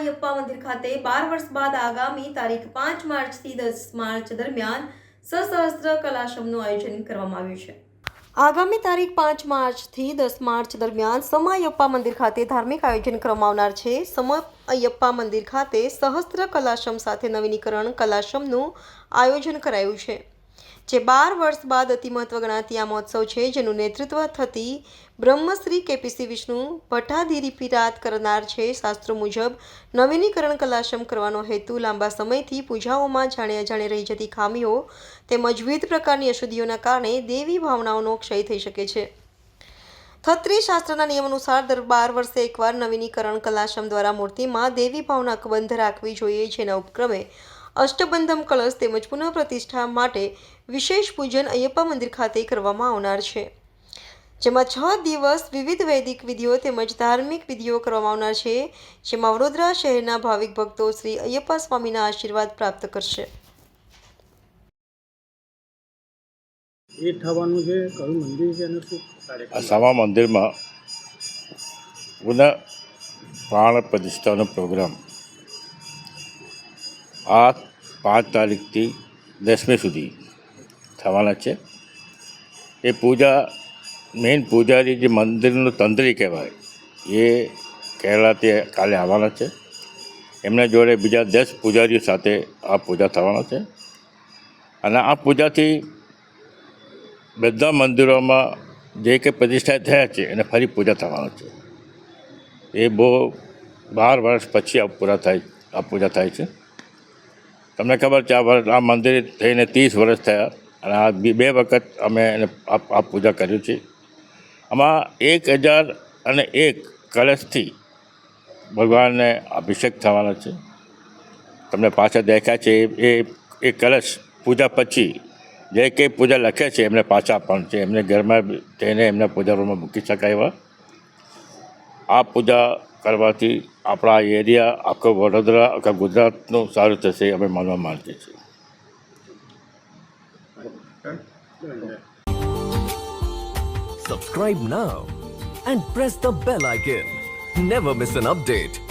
અયપ્પા મંદિર ખાતે બાર વર્ષ બાદ આગામી તારીખ પાંચ માર્ચથી દસ માર્ચ દરમિયાન સશસ્ત્ર કલાશમનું આયોજન કરવામાં આવ્યું છે. આગામી તારીખ પાંચ માર્ચથી દસ માર્ચ દરમિયાન સમાયપ્પા મંદિર ખાતે ધાર્મિક આયોજન કરવામાં આવનાર છે. સમાયપ્પા મંદિર ખાતે સહસ્ત્ર કલાશમ સાથે નવીનીકરણ કલાશમનું આયોજન કરાયું છે. જે બાર વર્ષ બાદ અતિ મહત્વ ગણાતી આ મહોત્સવ છે, જેનું નેતૃત્વ થતી બ્રહ્મશ્રી કેપીસી વિષ્ણુ ભટ્ટાધિરીપિરાત કરનાર છે. શાસ્ત્રો મુજબ, નવીનીકરણ કલાશમ કરવાનો હેતુ લાંબા સમયથી પૂજાઓમાં જાણે અજાણે રહી જતી ખામીઓ તેમજ વિવિધ પ્રકારની અશુદ્ધિઓના કારણે દેવી ભાવનાઓનો ક્ષય થઈ શકે છે. થત્રી શાસ્ત્રના નિયમ અનુસાર દર બાર વર્ષે એકવાર નવીનીકરણ કલાશ્રમ દ્વારા મૂર્તિમાં દેવી ભાવના અકબંધ રાખવી જોઈએ, જેના ઉપક્રમે અષ્ટબંધમ કળશ તેમજ પુનઃપ્રતિષ્ઠા માટે વિશેષ પૂજન અયપ્પા મંદિર ખાતે કરવામાં આવનાર છે. જેમાં છ દિવસ વિવિધ વૈદિક વિધિઓ તેમજ ધાર્મિક વિધિઓ કરવામાં આવનાર છે જેમાં વડોદરા શહેરના ભાવિક ભક્તો શ્રી અયપ્પા સ્વામીના આશીર્વાદ પ્રાપ્ત કરશે. એ થવાનું છે કયું મંદિર છે અને શું સામા મંદિરમાં પુનઃ પ્રાણ પ્રતિષ્ઠાનો પ્રોગ્રામ. આ પાંચ તારીખથી દસમી સુધી થવાના છે. એ પૂજા મેઇન પૂજારી જે મંદિરનું તંત્રી કહેવાય, એ કેરળાથી કાલે આવવાના છે. એમના જોડે બીજા દસ પૂજારીઓ સાથે આ પૂજા થવાના છે. અને આ પૂજાથી બધા મંદિરોમાં જે કંઈ પ્રતિષ્ઠા થયા છે, એને ફરી પૂજા થવાના છે. એ બહુ બાર વર્ષ પછી આ પૂરા થાય, આ પૂજા થાય છે. તમને ખબર છે, આ આ મંદિર થઈને ત્રીસ વર્ષ થયા અને આ બી- વખત અમે એને આ પૂજા કર્યું છે. આમાં એક હજાર અને એક કલશથી ભગવાનને અભિષેક થવાનો છે. તમને પાછા દેખાય છે, એ એ- કલશ પૂજા પછી જે કંઈ પૂજા લખે છે, એમને પાછા આપવાનું છે. એમને ઘરમાં થઈને એમને પૂજા રૂમમાં મૂકી શકાય એવા. આ પૂજા કરવાથી આપણા એરિયા આખો વડોદરા આખા ગુજરાતનું સારું થશે અમે માનવા માંગીએ છીએ Subscribe now and press the bell icon. Never miss an update.